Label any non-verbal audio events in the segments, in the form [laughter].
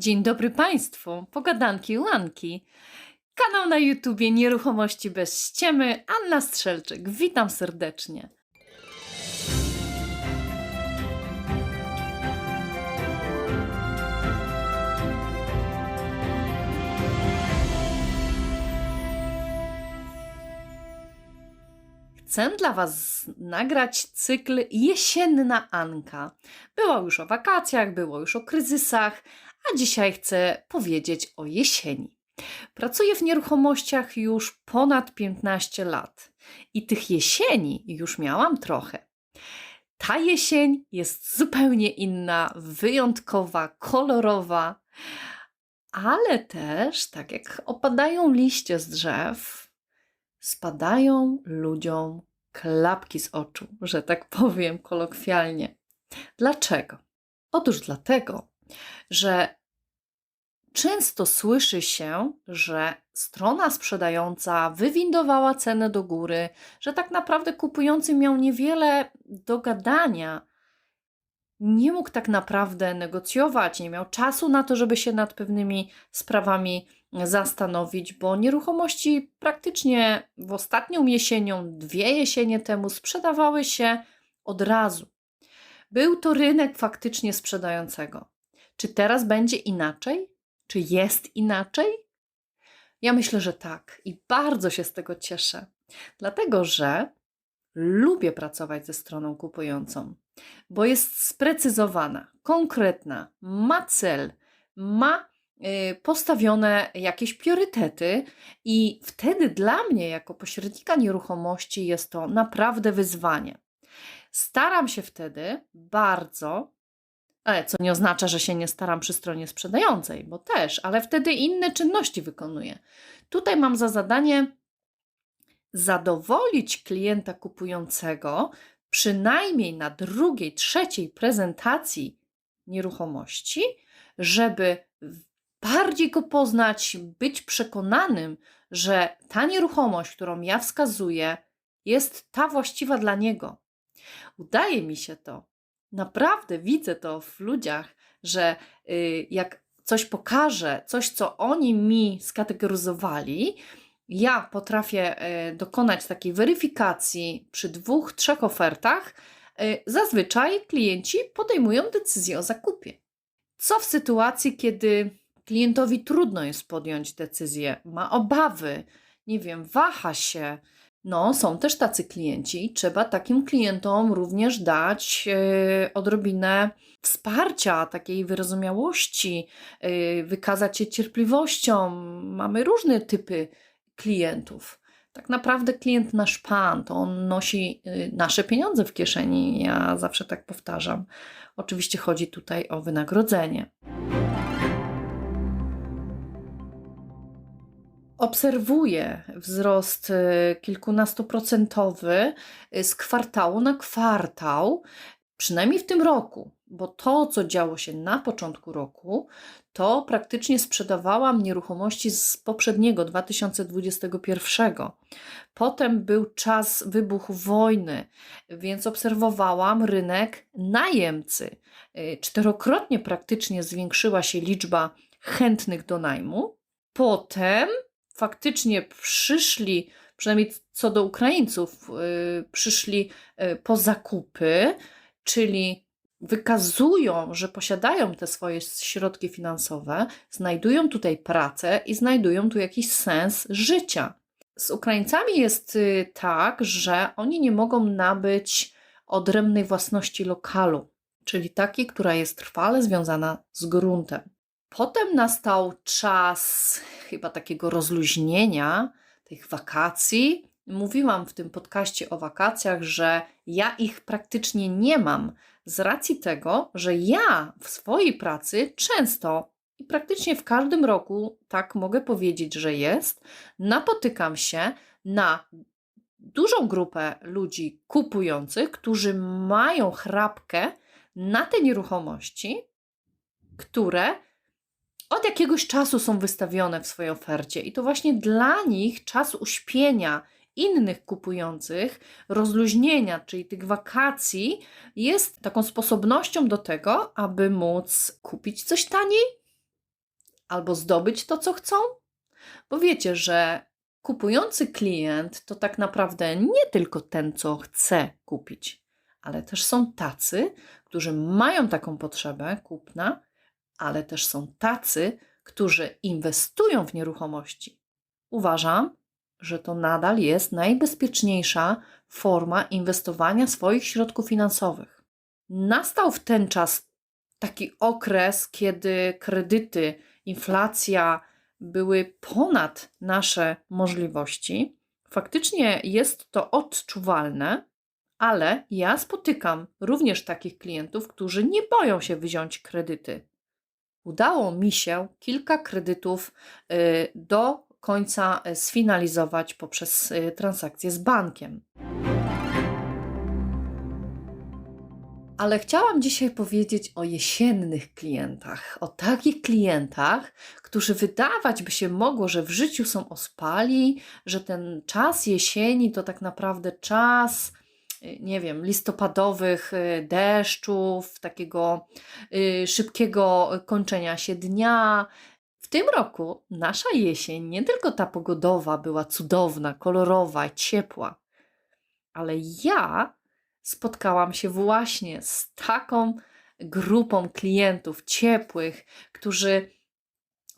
Dzień dobry Państwu, pogadanki Łanki. Kanał na YouTubie Nieruchomości bez ściemy, Anna Strzelczyk. Witam serdecznie. Chcę dla Was nagrać cykl Jesienna Anka. Było już o wakacjach, było już o kryzysach, dzisiaj chcę powiedzieć o jesieni. Pracuję w nieruchomościach już ponad 15 lat i tych jesieni już miałam trochę. Ta jesień jest zupełnie inna, wyjątkowa, kolorowa, ale też, tak jak opadają liście z drzew, spadają ludziom klapki z oczu, że tak powiem kolokwialnie. Dlaczego? Otóż dlatego, że często słyszy się, że strona sprzedająca wywindowała cenę do góry, że tak naprawdę kupujący miał niewiele do gadania. Nie mógł tak naprawdę negocjować, nie miał czasu na to, żeby się nad pewnymi sprawami zastanowić, bo nieruchomości praktycznie w ostatnią jesienią, dwie jesienie temu sprzedawały się od razu. Był to rynek faktycznie sprzedającego. Czy teraz będzie inaczej? Czy jest inaczej? Ja myślę, że tak i bardzo się z tego cieszę, dlatego że lubię pracować ze stroną kupującą, bo jest sprecyzowana, konkretna, ma cel, ma y, postawione jakieś priorytety, i wtedy dla mnie, jako pośrednika nieruchomości, jest to naprawdę wyzwanie. Staram się wtedy bardzo co nie oznacza, że się nie staram przy stronie sprzedającej, bo też, ale wtedy inne czynności wykonuję. Tutaj mam za zadanie zadowolić klienta kupującego przynajmniej na drugiej, trzeciej prezentacji nieruchomości, żeby bardziej go poznać, być przekonanym, że ta nieruchomość, którą ja wskazuję, jest ta właściwa dla niego. Udaje mi się to Naprawdę widzę to w ludziach, że y, jak coś pokażę, coś, co oni mi skategoryzowali, ja potrafię y, dokonać takiej weryfikacji przy dwóch, trzech ofertach. Y, zazwyczaj klienci podejmują decyzję o zakupie. Co w sytuacji, kiedy klientowi trudno jest podjąć decyzję, ma obawy, nie wiem, waha się, no, są też tacy klienci. Trzeba takim klientom również dać yy, odrobinę wsparcia, takiej wyrozumiałości, yy, wykazać się cierpliwością. Mamy różne typy klientów. Tak naprawdę klient nasz pan, to on nosi yy, nasze pieniądze w kieszeni. Ja zawsze tak powtarzam. Oczywiście chodzi tutaj o wynagrodzenie. Obserwuję wzrost y, kilkunastoprocentowy y, z kwartału na kwartał, przynajmniej w tym roku, bo to, co działo się na początku roku, to praktycznie sprzedawałam nieruchomości z poprzedniego 2021. Potem był czas wybuchu wojny, więc obserwowałam rynek najemcy. Y, czterokrotnie praktycznie zwiększyła się liczba chętnych do najmu. Potem faktycznie przyszli, przynajmniej co do Ukraińców, yy, przyszli yy, po zakupy, czyli wykazują, że posiadają te swoje środki finansowe, znajdują tutaj pracę i znajdują tu jakiś sens życia. Z Ukraińcami jest yy, tak, że oni nie mogą nabyć odrębnej własności lokalu, czyli takiej, która jest trwale związana z gruntem. Potem nastał czas chyba takiego rozluźnienia tych wakacji. Mówiłam w tym podcaście o wakacjach, że ja ich praktycznie nie mam z racji tego, że ja w swojej pracy często i praktycznie w każdym roku, tak mogę powiedzieć, że jest, napotykam się na dużą grupę ludzi kupujących, którzy mają chrapkę na te nieruchomości, które od jakiegoś czasu są wystawione w swojej ofercie i to właśnie dla nich czas uśpienia innych kupujących, rozluźnienia, czyli tych wakacji, jest taką sposobnością do tego, aby móc kupić coś taniej albo zdobyć to, co chcą? Bo wiecie, że kupujący klient to tak naprawdę nie tylko ten, co chce kupić, ale też są tacy, którzy mają taką potrzebę kupna, ale też są tacy, którzy inwestują w nieruchomości. Uważam, że to nadal jest najbezpieczniejsza forma inwestowania swoich środków finansowych. Nastał w ten czas taki okres, kiedy kredyty, inflacja były ponad nasze możliwości. Faktycznie jest to odczuwalne, ale ja spotykam również takich klientów, którzy nie boją się wziąć kredyty. Udało mi się kilka kredytów y, do końca y, sfinalizować poprzez y, transakcję z bankiem. Ale chciałam dzisiaj powiedzieć o jesiennych klientach, o takich klientach, którzy wydawać by się mogło, że w życiu są ospali, że ten czas jesieni to tak naprawdę czas, nie wiem, listopadowych y, deszczów, takiego y, szybkiego kończenia się dnia. W tym roku nasza jesień, nie tylko ta pogodowa była cudowna, kolorowa, ciepła, ale ja spotkałam się właśnie z taką grupą klientów ciepłych, którzy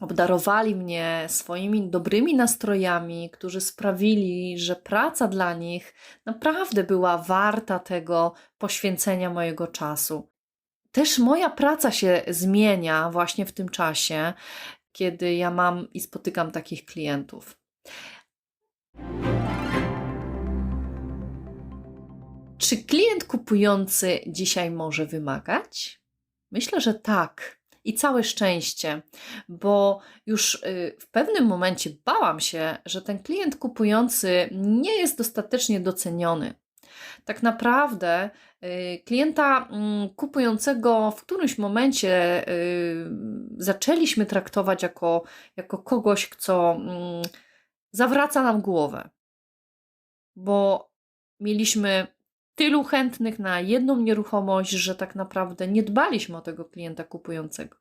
obdarowali mnie swoimi dobrymi nastrojami, którzy sprawili, że praca dla nich naprawdę była warta tego poświęcenia mojego czasu. Też moja praca się zmienia właśnie w tym czasie, kiedy ja mam i spotykam takich klientów. Czy klient kupujący dzisiaj może wymagać? Myślę, że tak. I całe szczęście, bo już y, w pewnym momencie bałam się, że ten klient kupujący nie jest dostatecznie doceniony. Tak naprawdę y, klienta mm, kupującego w którymś momencie y, zaczęliśmy traktować jako, jako kogoś, kto mm, zawraca nam głowę, bo mieliśmy tylu chętnych na jedną nieruchomość, że tak naprawdę nie dbaliśmy o tego klienta kupującego.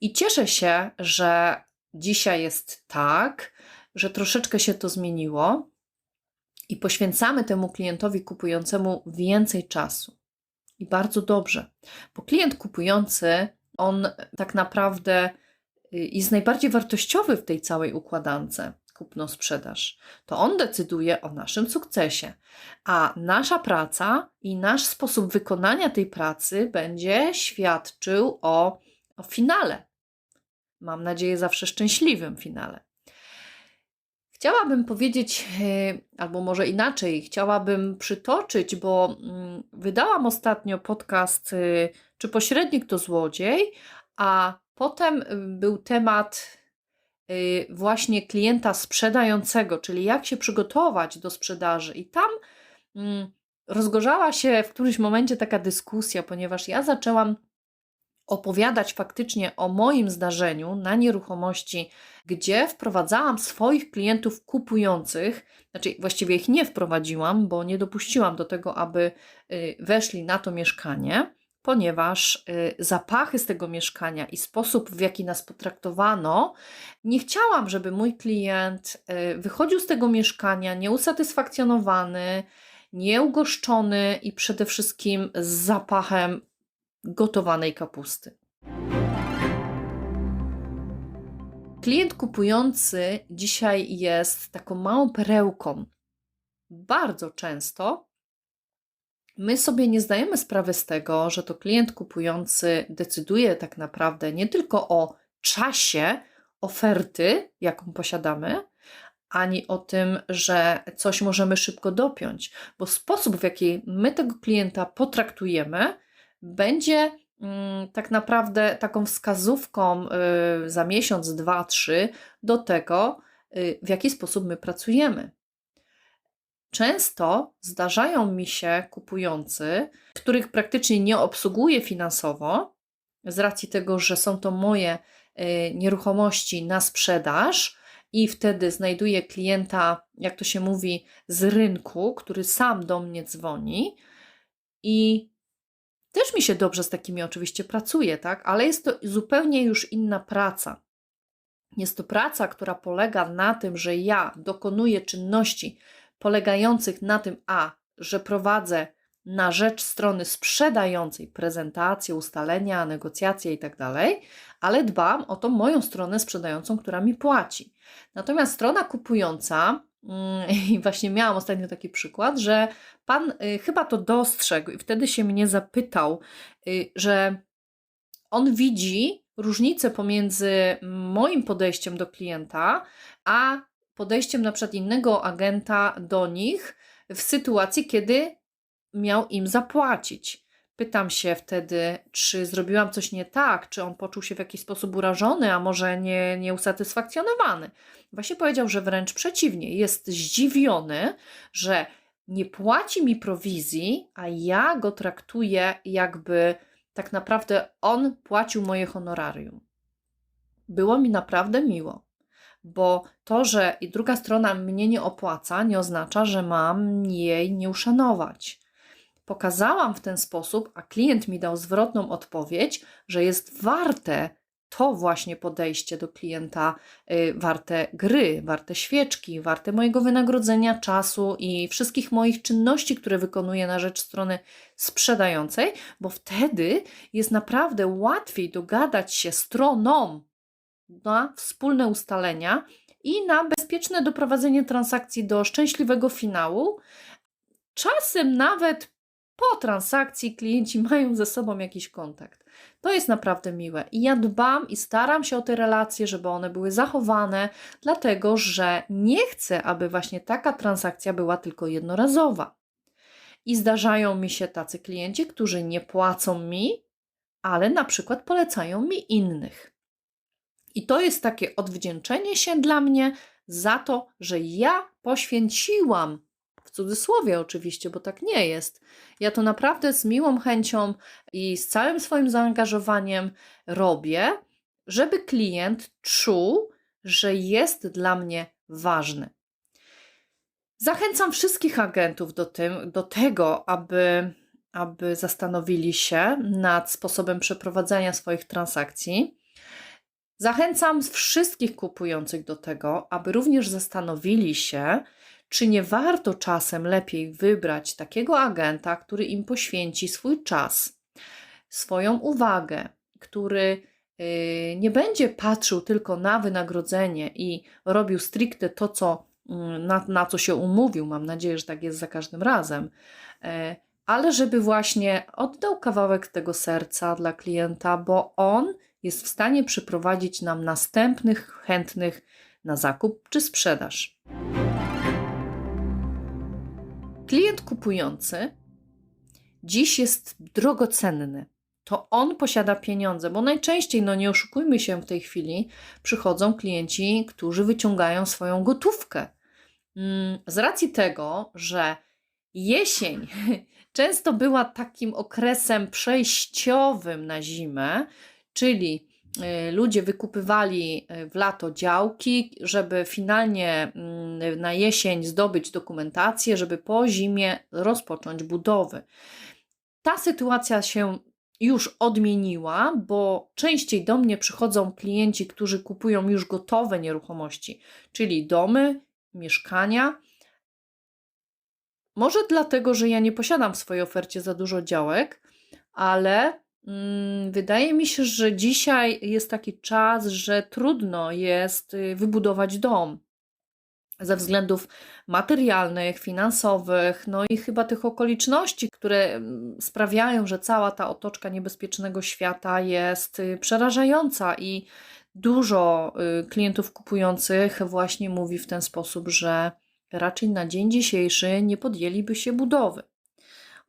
I cieszę się, że dzisiaj jest tak, że troszeczkę się to zmieniło i poświęcamy temu klientowi kupującemu więcej czasu. I bardzo dobrze, bo klient kupujący, on tak naprawdę y, jest najbardziej wartościowy w tej całej układance kupno-sprzedaż. To on decyduje o naszym sukcesie, a nasza praca i nasz sposób wykonania tej pracy będzie świadczył o, o finale. Mam nadzieję, zawsze szczęśliwym finale. Chciałabym powiedzieć, e, albo może inaczej, chciałabym przytoczyć, bo mm, wydałam ostatnio podcast e, Czy pośrednik to złodziej, a potem e, był temat właśnie klienta sprzedającego, czyli jak się przygotować do sprzedaży. I tam mm, rozgorzała się w którymś momencie taka dyskusja, ponieważ ja zaczęłam opowiadać faktycznie o moim zdarzeniu na nieruchomości, gdzie wprowadzałam swoich klientów kupujących, znaczy właściwie ich nie wprowadziłam, bo nie dopuściłam do tego, aby y, weszli na to mieszkanie ponieważ y, zapachy z tego mieszkania i sposób, w jaki nas potraktowano, nie chciałam, żeby mój klient y, wychodził z tego mieszkania nieusatysfakcjonowany, nieugoszczony i przede wszystkim z zapachem gotowanej kapusty. Klient kupujący dzisiaj jest taką małą perełką. Bardzo często My sobie nie zdajemy sprawy z tego, że to klient kupujący decyduje tak naprawdę nie tylko o czasie oferty, jaką posiadamy, ani o tym, że coś możemy szybko dopiąć, bo sposób, w jaki my tego klienta potraktujemy, będzie mm, tak naprawdę taką wskazówką y, za miesiąc, dwa, trzy do tego, y, w jaki sposób my pracujemy. Często zdarzają mi się kupujący, których praktycznie nie obsługuję finansowo, z racji tego, że są to moje y, nieruchomości na sprzedaż, i wtedy znajduję klienta, jak to się mówi, z rynku, który sam do mnie dzwoni. I Też mi się dobrze z takimi oczywiście pracuje, tak? Ale jest to zupełnie już inna praca. Jest to praca, która polega na tym, że ja dokonuję czynności polegających na tym, a że prowadzę na rzecz strony sprzedającej prezentację, ustalenia, negocjacje itd., ale dbam o tą moją stronę sprzedającą, która mi płaci. Natomiast strona kupująca, mm, [laughs] i właśnie miałam ostatnio taki przykład, że pan y, chyba to dostrzegł i wtedy się mnie zapytał, y, że on widzi różnicę pomiędzy moim podejściem do klienta, a podejściem na przykład innego agenta do nich w sytuacji, kiedy miał im zapłacić. Pytam się wtedy, czy zrobiłam coś nie tak, czy on poczuł się w jakiś sposób urażony, a może nie, nieusatysfakcjonowany. Właśnie powiedział, że wręcz przeciwnie, jest zdziwiony, że nie płaci mi prowizji, a ja go traktuję jakby tak naprawdę on płacił moje honorarium. Było mi naprawdę miło, bo to, że i druga strona mnie nie opłaca, nie oznacza, że mam jej nie uszanować. Pokazałam w ten sposób, a klient mi dał zwrotną odpowiedź, że jest warte to właśnie podejście do klienta, y, warte gry, warte świeczki, warte mojego wynagrodzenia, czasu i wszystkich moich czynności, które wykonuję na rzecz strony sprzedającej, bo wtedy jest naprawdę łatwiej dogadać się stronom na wspólne ustalenia i na bezpieczne doprowadzenie transakcji do szczęśliwego finału. Czasem nawet po transakcji klienci [laughs] mają ze sobą jakiś kontakt. To jest naprawdę miłe i ja dbam i staram się o te relacje, żeby one były zachowane, dlatego że nie chcę, aby właśnie taka transakcja była tylko jednorazowa. I zdarzają mi się tacy klienci, którzy nie płacą mi, ale na przykład polecają mi innych. I to jest takie odwdzięczenie się dla mnie za to, że ja poświęciłam w cudzysłowie oczywiście, bo tak nie jest. Ja to naprawdę z miłą chęcią i z całym swoim zaangażowaniem robię, żeby klient czuł, że jest dla mnie ważny. Zachęcam wszystkich agentów do, tym, do tego, aby, aby zastanowili się nad sposobem przeprowadzania swoich transakcji. Zachęcam wszystkich kupujących do tego, aby również zastanowili się, czy nie warto czasem lepiej wybrać takiego agenta, który im poświęci swój czas, swoją uwagę, który y, nie będzie patrzył tylko na wynagrodzenie i robił stricte to, co, mm, na, na co się umówił. Mam nadzieję, że tak jest za każdym razem. E, ale żeby właśnie oddał kawałek tego serca dla klienta, bo on jest w stanie przyprowadzić nam następnych chętnych na zakup czy sprzedaż. Klient kupujący dziś jest drogocenny. To on posiada pieniądze, bo najczęściej, no nie oszukujmy się w tej chwili, przychodzą klienci, którzy wyciągają swoją gotówkę. Mm, z racji tego, że jesień [laughs] często była takim okresem przejściowym na zimę, czyli Y, ludzie wykupywali y, w lato działki, żeby finalnie mm, na jesień zdobyć dokumentację, żeby po zimie rozpocząć budowy. Ta sytuacja się już odmieniła, bo częściej do mnie przychodzą klienci, którzy kupują już gotowe nieruchomości, czyli domy, mieszkania. Może dlatego, że ja nie posiadam w swojej ofercie za dużo działek, ale wydaje mi się, że dzisiaj jest taki czas, że trudno jest y, wybudować dom ze względów materialnych, finansowych, no i chyba tych okoliczności, które mm, sprawiają, że cała ta otoczka niebezpiecznego świata jest y, przerażająca i dużo y, klientów kupujących właśnie mówi w ten sposób, że raczej na dzień dzisiejszy nie podjęliby się budowy.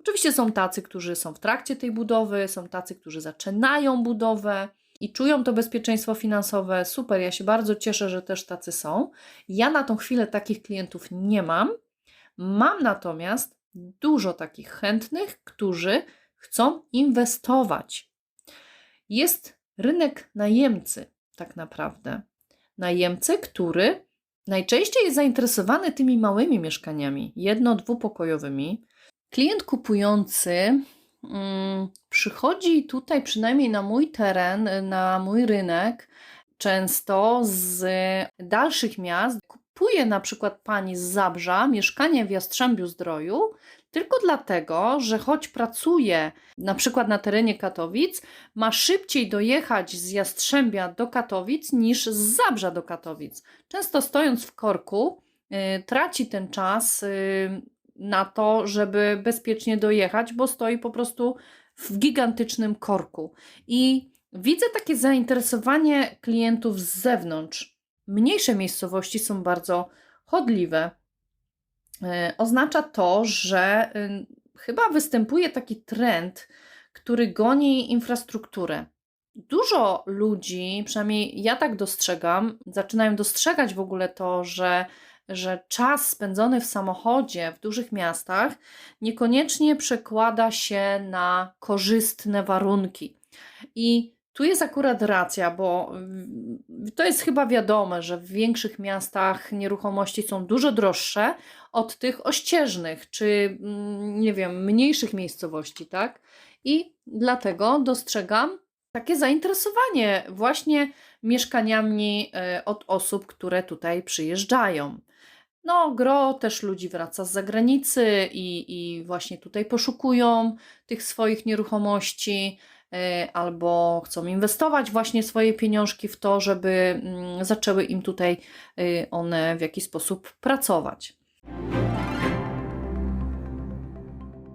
Oczywiście są tacy, którzy są w trakcie tej budowy, są tacy, którzy zaczynają budowę i czują to bezpieczeństwo finansowe. Super, ja się bardzo cieszę, że też tacy są. Ja na tą chwilę takich klientów nie mam. Mam natomiast dużo takich chętnych, którzy chcą inwestować. Jest rynek najemcy, tak naprawdę. Najemcy, który najczęściej jest zainteresowany tymi małymi mieszkaniami, jedno-dwupokojowymi, Klient kupujący mm, przychodzi tutaj, przynajmniej na mój teren, na mój rynek, często z dalszych miast. Kupuje na przykład pani z Zabrza mieszkanie w Jastrzębiu Zdroju tylko dlatego, że choć pracuje na przykład na terenie Katowic, ma szybciej dojechać z Jastrzębia do Katowic niż z Zabrza do Katowic. Często stojąc w korku, y, traci ten czas y, na to, żeby bezpiecznie dojechać, bo stoi po prostu w gigantycznym korku. I widzę takie zainteresowanie klientów z zewnątrz. Mniejsze miejscowości są bardzo chodliwe. E, oznacza to, że y, chyba występuje taki trend, który goni infrastrukturę. Dużo ludzi, przynajmniej ja tak dostrzegam, zaczynają dostrzegać w ogóle to, że, że czas spędzony w samochodzie w dużych miastach niekoniecznie przekłada się na korzystne warunki. I tu jest akurat racja, bo to jest chyba wiadome, że w większych miastach nieruchomości są dużo droższe od tych ościeżnych, czy mm, nie wiem, mniejszych miejscowości, tak? I dlatego dostrzegam takie zainteresowanie właśnie mieszkaniami e, od osób, które tutaj przyjeżdżają. No, gro też ludzi wraca z zagranicy i, i właśnie tutaj poszukują tych swoich nieruchomości. E, albo chcą inwestować właśnie swoje pieniążki w to, żeby mm, zaczęły im tutaj e, one w jakiś sposób pracować.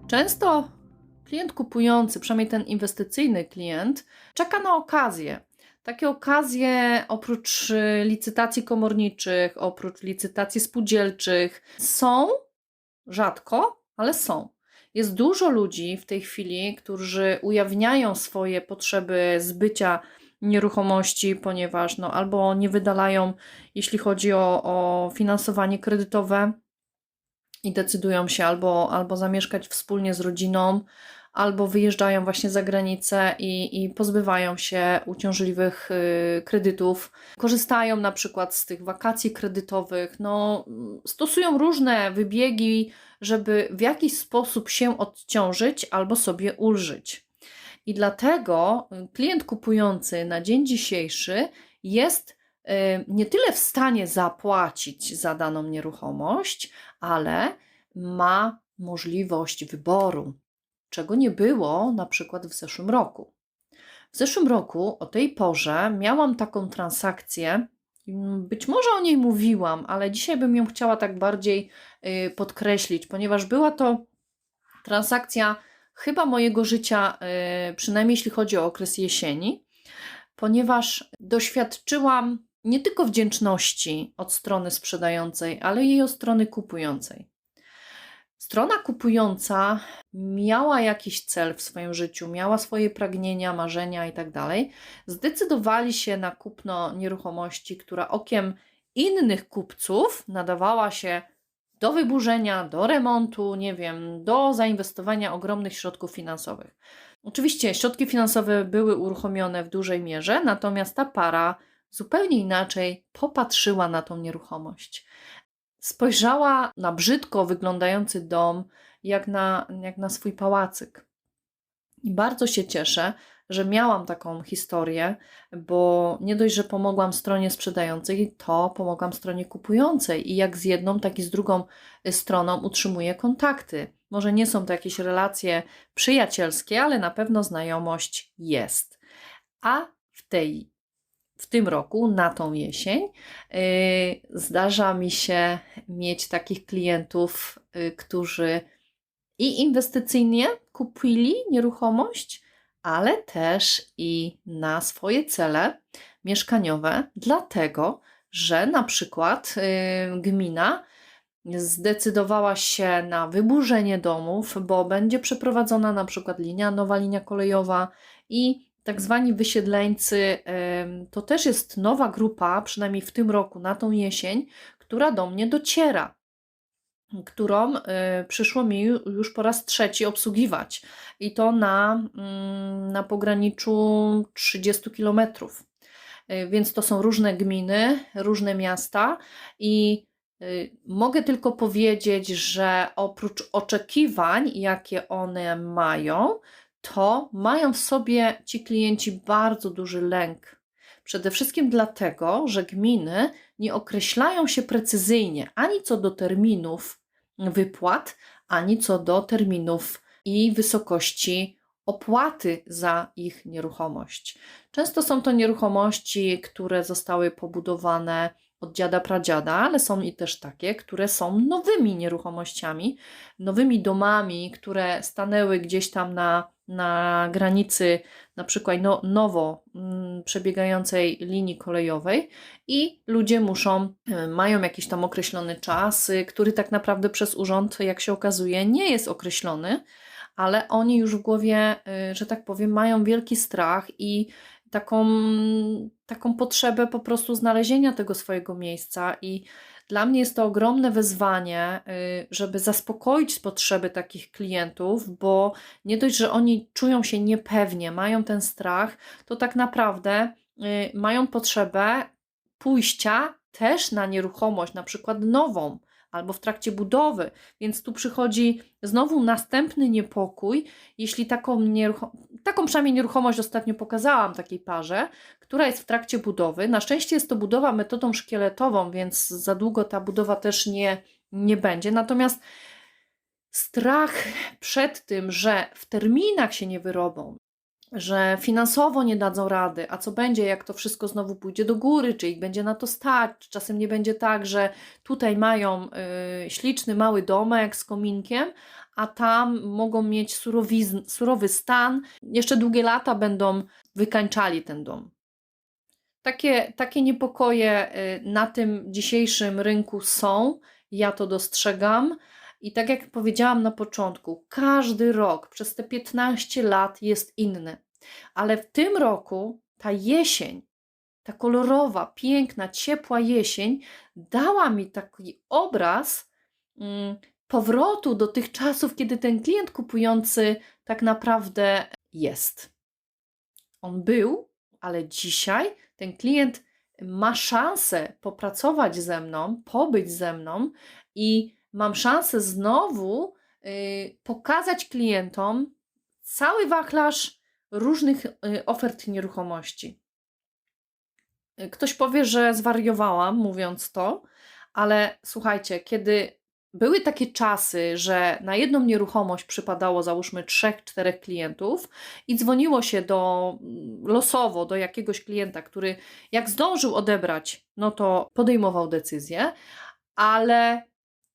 Często klient kupujący, przynajmniej ten inwestycyjny klient, czeka na okazję. Takie okazje oprócz e, licytacji komorniczych, oprócz licytacji spółdzielczych są rzadko, ale są. Jest dużo ludzi w tej chwili, którzy ujawniają swoje potrzeby zbycia nieruchomości, ponieważ no, albo nie wydalają, jeśli chodzi o, o finansowanie kredytowe, i decydują się albo, albo zamieszkać wspólnie z rodziną, albo wyjeżdżają właśnie za granicę i, i pozbywają się uciążliwych y, kredytów. Korzystają na przykład z tych wakacji kredytowych, no, stosują różne wybiegi, żeby w jakiś sposób się odciążyć albo sobie ulżyć. I dlatego klient kupujący na dzień dzisiejszy jest y, nie tyle w stanie zapłacić za daną nieruchomość, ale ma możliwość wyboru czego nie było na przykład w zeszłym roku. W zeszłym roku o tej porze miałam taką transakcję, być może o niej mówiłam, ale dzisiaj bym ją chciała tak bardziej y, podkreślić, ponieważ była to transakcja chyba mojego życia, y, przynajmniej jeśli chodzi o okres jesieni, ponieważ doświadczyłam nie tylko wdzięczności od strony sprzedającej, ale i od strony kupującej. Strona kupująca miała jakiś cel w swoim życiu, miała swoje pragnienia, marzenia itd. Tak Zdecydowali się na kupno nieruchomości, która okiem innych kupców nadawała się do wyburzenia, do remontu, nie wiem, do zainwestowania ogromnych środków finansowych. Oczywiście środki finansowe były uruchomione w dużej mierze, natomiast ta para zupełnie inaczej popatrzyła na tą nieruchomość spojrzała na brzydko wyglądający dom, jak na, jak na swój pałacyk. I bardzo się cieszę, że miałam taką historię, bo nie dość, że pomogłam stronie sprzedającej, to pomogłam stronie kupującej i jak z jedną, tak i z drugą stroną utrzymuję kontakty. Może nie są to jakieś relacje przyjacielskie, ale na pewno znajomość jest. A w tej w tym roku, na tą jesień, y, zdarza mi się mieć takich klientów, y, którzy i inwestycyjnie kupili nieruchomość, ale też i na swoje cele mieszkaniowe, dlatego że na przykład y, gmina zdecydowała się na wyburzenie domów, bo będzie przeprowadzona na przykład linia, nowa linia kolejowa i tak zwani wysiedleńcy to też jest nowa grupa, przynajmniej w tym roku, na tą jesień, która do mnie dociera, którą e, przyszło mi już po raz trzeci obsługiwać i to na, mm, na pograniczu 30 kilometrów. E, więc to są różne gminy, różne miasta i Y, Mogę tylko powiedzieć, że oprócz oczekiwań, jakie one mają, to mają w sobie ci klienci bardzo duży lęk. Przede wszystkim dlatego, że gminy nie określają się precyzyjnie ani co do terminów wypłat, ani co do terminów i wysokości opłaty za ich nieruchomość. Często są to nieruchomości, które zostały pobudowane od dziada pradziada, ale są i też takie, które są nowymi nieruchomościami, nowymi domami, które stanęły gdzieś tam na, na granicy na przykład no, nowo mm, przebiegającej linii kolejowej i ludzie muszą, y, mają jakiś tam określony czas, y, który tak naprawdę przez urząd, jak się okazuje, nie jest określony, ale oni już w głowie, y, że tak powiem, mają wielki strach i taką, taką potrzebę po prostu znalezienia tego swojego miejsca. I dla mnie jest to ogromne wyzwanie, y, żeby zaspokoić potrzeby takich klientów, bo nie dość, że oni czują się niepewnie, mają ten strach, to tak naprawdę y, mają potrzebę pójścia też na nieruchomość, na przykład nową albo w trakcie budowy, więc tu przychodzi znowu następny niepokój, jeśli taką, nieruchom- taką przynajmniej nieruchomość ostatnio pokazałam takiej parze, która jest w trakcie budowy. Na szczęście jest to budowa metodą szkieletową, więc za długo ta budowa też nie, nie będzie. Natomiast strach przed tym, że w terminach się nie wyrobią, że finansowo nie dadzą rady, a co będzie, jak to wszystko znowu pójdzie do góry, czy ich będzie na to stać, czy czasem nie będzie tak, że tutaj mają y, śliczny mały domek z kominkiem, a tam mogą mieć surowy stan, jeszcze długie lata będą wykańczali ten dom. Takie, takie niepokoje y, na tym dzisiejszym rynku są, ja to dostrzegam. I tak jak powiedziałam na początku, każdy rok przez te 15 lat jest inny. Ale w tym roku ta jesień, ta kolorowa, piękna, ciepła jesień dała mi taki obraz mm, powrotu do tych czasów, kiedy ten klient kupujący tak naprawdę jest. On był, ale dzisiaj ten klient ma szansę popracować ze mną, pobyć ze mną i mam szansę znowu y, pokazać klientom cały wachlarz różnych y, ofert nieruchomości. Y, Ktoś powie, że zwariowałam mówiąc to, ale słuchajcie, kiedy były takie czasy, że na jedną nieruchomość przypadało załóżmy trzech, czterech klientów i dzwoniło się do mm, losowo do jakiegoś klienta, który jak zdążył odebrać, no to podejmował decyzję, ale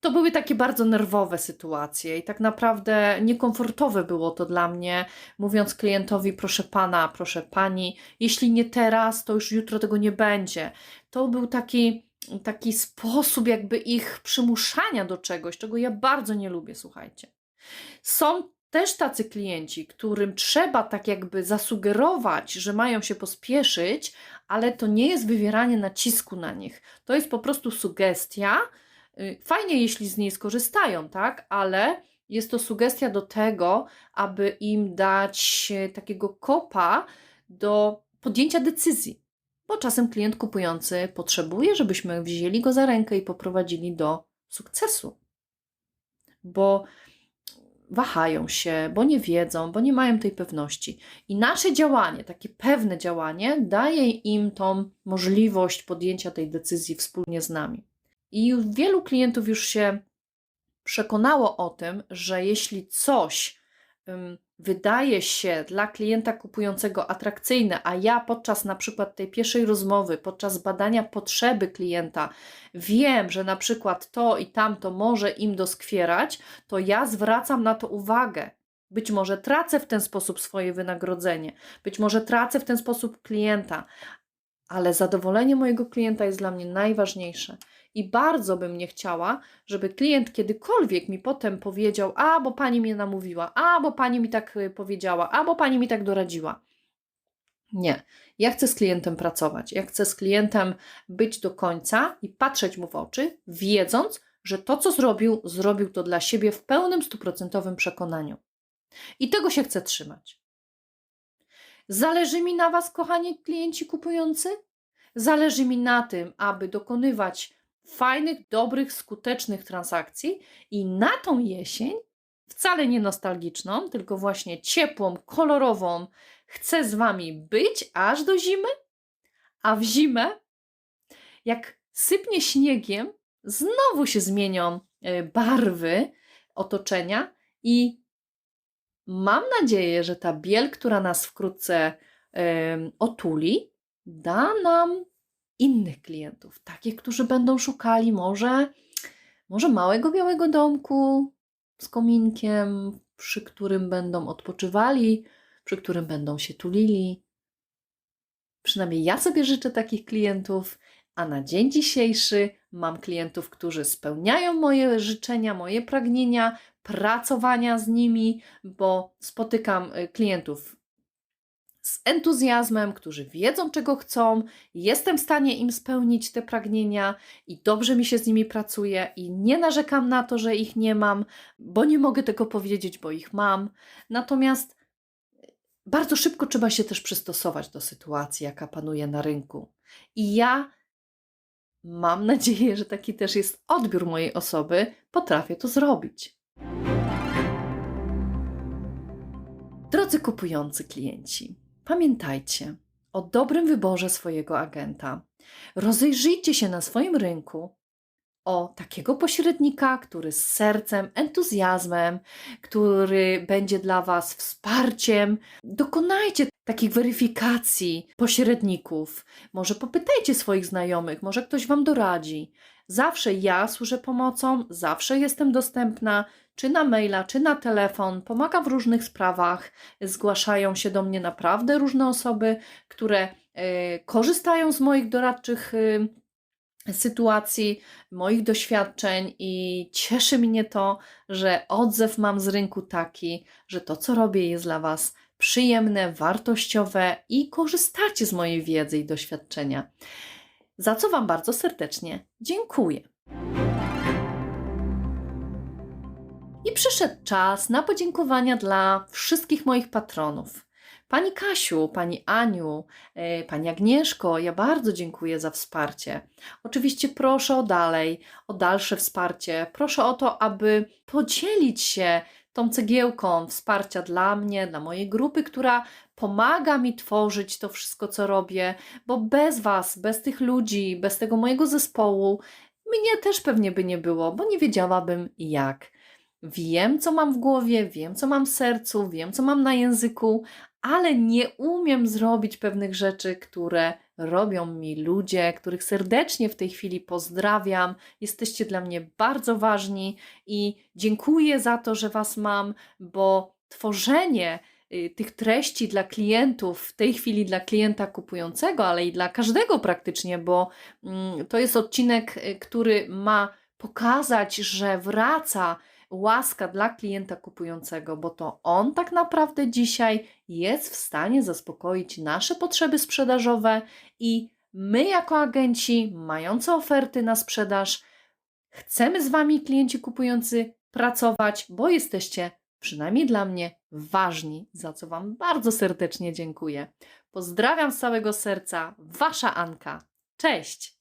to były takie bardzo nerwowe sytuacje i tak naprawdę niekomfortowe było to dla mnie, mówiąc klientowi: proszę pana, proszę pani, jeśli nie teraz, to już jutro tego nie będzie. To był taki, taki sposób, jakby ich przymuszania do czegoś, czego ja bardzo nie lubię, słuchajcie. Są też tacy klienci, którym trzeba tak jakby zasugerować, że mają się pospieszyć, ale to nie jest wywieranie nacisku na nich. To jest po prostu sugestia, Fajnie, jeśli z niej skorzystają, tak? Ale jest to sugestia do tego, aby im dać e, takiego kopa do podjęcia decyzji. Bo czasem klient kupujący potrzebuje, żebyśmy wzięli go za rękę i poprowadzili do sukcesu. Bo wahają się, bo nie wiedzą, bo nie mają tej pewności. I nasze działanie, takie pewne działanie, daje im tą możliwość podjęcia tej decyzji wspólnie z nami. I wielu klientów już się przekonało o tym, że jeśli coś wydaje się dla klienta kupującego atrakcyjne, a ja podczas na przykład tej pierwszej rozmowy, podczas badania potrzeby klienta wiem, że na przykład to i tamto może im doskwierać, to ja zwracam na to uwagę. Być może tracę w ten sposób swoje wynagrodzenie, być może tracę w ten sposób klienta, ale zadowolenie mojego klienta jest dla mnie najważniejsze. I bardzo bym nie chciała, żeby klient kiedykolwiek mi potem powiedział: A, bo pani mnie namówiła, a, bo pani mi tak y, powiedziała, a, bo pani mi tak doradziła. Nie. Ja chcę z klientem pracować. Ja chcę z klientem być do końca i patrzeć mu w oczy, wiedząc, że to, co zrobił, zrobił to dla siebie w pełnym, stuprocentowym przekonaniu. I tego się chcę trzymać. Zależy mi na Was, kochani klienci kupujący? Zależy mi na tym, aby dokonywać fajnych, dobrych, skutecznych transakcji i na tą jesień, wcale nie nostalgiczną, tylko właśnie ciepłą, kolorową, chcę z Wami być aż do zimy, a w zimę, jak sypnie śniegiem, znowu się zmienią e, barwy otoczenia i mam nadzieję, że ta biel, która nas wkrótce otuli, da nam innych klientów, takich, którzy będą szukali może, może małego białego domku z kominkiem, przy którym będą odpoczywali, przy którym będą się tulili. Przynajmniej ja sobie życzę takich klientów, a na dzień dzisiejszy mam klientów, którzy spełniają moje życzenia, moje pragnienia, pracowania z nimi, bo spotykam y, klientów z entuzjazmem, którzy wiedzą, czego chcą, jestem w stanie im spełnić te pragnienia i dobrze mi się z nimi pracuje i nie narzekam na to, że ich nie mam, bo nie mogę tego powiedzieć, bo ich mam. Natomiast bardzo szybko trzeba się też przystosować do sytuacji, jaka panuje na rynku. I ja mam nadzieję, że taki też jest odbiór mojej osoby, potrafię to zrobić. Drodzy kupujący klienci, pamiętajcie o dobrym wyborze swojego agenta. Rozejrzyjcie się na swoim rynku o takiego pośrednika, który z sercem, entuzjazmem, który będzie dla Was wsparciem. Dokonajcie takich weryfikacji pośredników. Może popytajcie swoich znajomych, może ktoś Wam doradzi. Zawsze ja służę pomocą, zawsze jestem dostępna, czy na maila, czy na telefon. Pomagam w różnych sprawach. Zgłaszają się do mnie naprawdę różne osoby, które e, korzystają z moich doradczych e, sytuacji, moich doświadczeń i cieszy mnie to, że odzew mam z rynku taki, że to, co robię, jest dla Was przyjemne, wartościowe i korzystacie z mojej wiedzy i doświadczenia. Za co Wam bardzo serdecznie dziękuję. I przyszedł czas na podziękowania dla wszystkich moich patronów. Pani Kasiu, Pani Aniu, e, Pani Agnieszko, ja bardzo dziękuję za wsparcie. Oczywiście proszę o dalej, o dalsze wsparcie. Proszę o to, aby podzielić się tą cegiełką wsparcia dla mnie, dla mojej grupy, która pomaga mi tworzyć to wszystko, co robię, bo bez Was, bez tych ludzi, bez tego mojego zespołu, mnie też pewnie by nie było, bo nie wiedziałabym jak. Wiem, co mam w głowie, wiem, co mam w sercu, wiem, co mam na języku, ale nie umiem zrobić pewnych rzeczy, które robią mi ludzie, których serdecznie w tej chwili pozdrawiam. Jesteście dla mnie bardzo ważni i dziękuję za to, że Was mam, bo tworzenie y, tych treści dla klientów, w tej chwili dla klienta kupującego, ale i dla każdego praktycznie, bo mm, to jest odcinek, y, który ma pokazać, że wraca łaska dla klienta kupującego, bo to on tak naprawdę dzisiaj jest w stanie zaspokoić nasze potrzeby sprzedażowe i my, jako agenci mający oferty na sprzedaż, chcemy z Wami, klienci kupujący, pracować, bo jesteście przynajmniej dla mnie ważni, za co Wam bardzo serdecznie dziękuję. Pozdrawiam z całego serca, Wasza Anka. Cześć!